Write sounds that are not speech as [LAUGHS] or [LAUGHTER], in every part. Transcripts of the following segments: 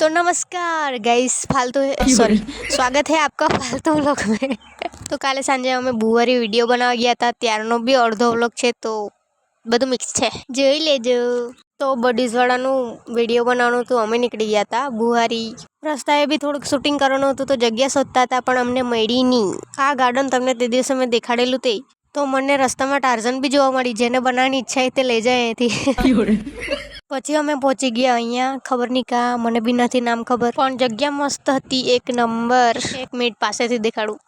तो नमस्कार गाइस फालतू सॉरी સ્વાગત है आपका फालतू व्लॉग में તો કાલે સાંજે અમે બુવારી વિડીયો બનાવવા ગયા હતા ત્યારનો બી અડધો વ્લોગ છે તો બધું મિક્સ છે જોઈ લેજો તો બડીઝવાળાનું વિડીયો બનાવવાનું હતું અમે નીકળી ગયા હતા બુહારી રસ્તાએ બી થોડુંક શૂટિંગ કરવાનું હતું તો જગ્યા શોધતા હતા પણ અમને મળી નહીં આ ગાર્ડન તમને તે દિવસે મેં દેખાડેલું તે તો મને રસ્તામાં ટાર્ઝન બી જોવા મળી જેને બનાવવાની ઈચ્છા છે તે લઈ જાય અહીંથી પછી અમે પહોંચી ગયા અહીંયા. ખબર નહીં કા, મને બી નથી નામ ખબર. પણ જગ્યા મસ્ત હતી. એક નંબર. એક મિનિટ પાસેથી દેખાડું.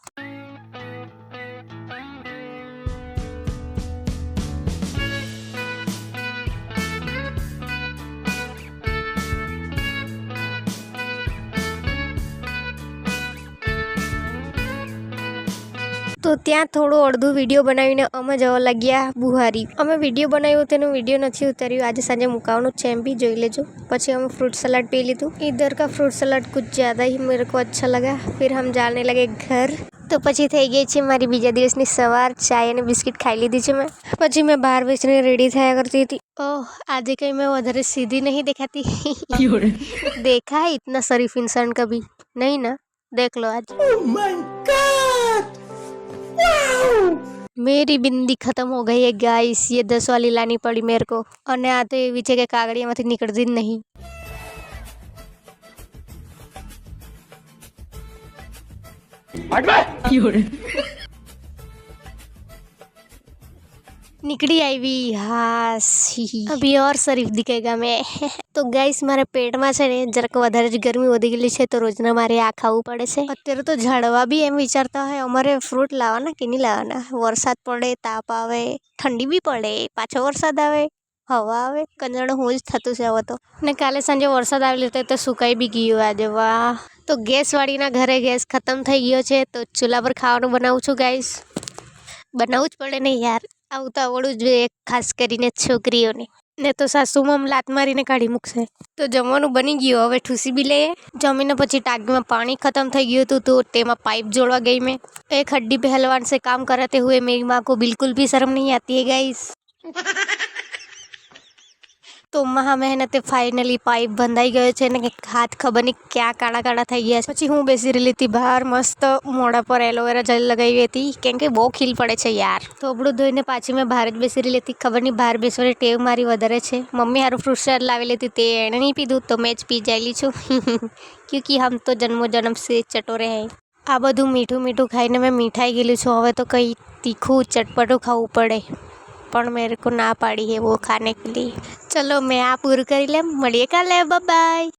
તો ત્યાં થોડું અડધું વિડીયો બનાવીને અમે જવા લાગ્યા બુહારી અમે વિડીયો બનાવ્યો તેનો વિડીયો નથી ઉતાર્યો આજે સાંજે મુકાવાનું છે એમ બી જોઈ લેજો પછી અમે ફ્રૂટ સલાડ પી લીધું इधर का फ्रूट सलाड कुछ ज़्यादा ही मेरे को अच्छा लगा फिर हम जाने लगे ઘર તો પછી થઈ ગઈ છે મારી બીજા દિવસની સવાર ચાય અને બિસ્કિટ ખાઈ લીધી છે મેં પછી મેં બહાર બેસીને રેડી થયા કરતી હતી ઓહ આજે કંઈ મેં વધારે સીધી નહીં દેખાતી देखा है इतना शरीफ इंसान कभी नहीं ना देख लो आज मेरी बिंदी खत्म हो गई है गाइस ये दस वाली लानी पड़ी मेरे को। और न आते तो पीछे के कागड़िया मत निकल दी नहीं हट નીકળી આવી. હા અભી ઓર શરીફ દીખેગા મેં. [LAUGHS] તો ગાઈસ, મારા પેટમાં છે ને જરાક વધારે જ ગરમી વધી ગયેલી છે, તો રોજના મારે આ ખાવું પડે છે. અત્યારે તો ઝાડવા બી એમ વિચારતા હોય, અમારે ફ્રૂટ લાવવાના કે નહીં લાવવાના? વરસાદ પડે, તાપ આવે, ઠંડી બી પડે, પાછો વરસાદ આવે, હવા આવે કંજાણું હું જ થતું છે હવે તો. ને કાલે સાંજે વરસાદ આવેલો હતો તો સુકાઈ બી ગયું આજે, વાહ. તો ગેસવાળીના ઘરે ગેસ ખતમ થઈ ગયો છે, તો ચૂલા પર ખાવાનું બનાવું છું, ગાઈસ. બનાવવું જ પડે ને યાર. આ ઉતાવળું જ જોઈએ ખાસ કરીને છોકરીઓને. ને તો સાસુ મમ લાત મારીને કાઢી મૂકશે. તો જમવાનું બની ગયું. હવે ઠૂસી બી લઈએ. જમીને પછી ટાંકીમાં પાણી ખતમ થઈ ગયું હતું તો તેમાં પાઇપ જોડવા ગઈ મેં. એ હડ્ડી પહેલવાન સે કામ કરાતે હુએ મેરી માં કો બિલકુલ ભી શરમ નહીં આતી હે ગાઈસ તો હા મહેનતે ફાઇનલી પાઇપ બંધાઈ ગયો છે ને હાથ ખબર નહીં ક્યાં કાળા કાળા થઈ ગયા છે. પછી હું બેસી રહેલી હતી બહાર, મસ્ત મોઢા પર એલોવેરા જલ લગાવી હતી. કેમ કે બહુ ખીલ પડે છે યાર. થોબડું ધોઈને પાછી મેં બહાર જ બેસી રહેલી હતી. ખબર નહીં બહાર બેસવાની ટેવ મારી વધારે છે. મમ્મી હારું ફ્રુશર સલાડ લાવેલી હતી, તે એણે નહીં પીધું, તો મેં જ પી જાયેલી છું. [LAUGHS] ક્યુંકી હમ તો જન્મો જન્મ સે ચટોરે હૈ આ બધું મીઠું મીઠું ખાઈને મેં મીઠાઈ ગયેલી છું. હવે તો કંઈ તીખું, ચટપટું ખાવું પડે. પણ મેરે કો ના પાડી હે વો ખાને કે લીએ ચલો મેં આ પૂરું કરી લેમ મળીએ કાલે બાય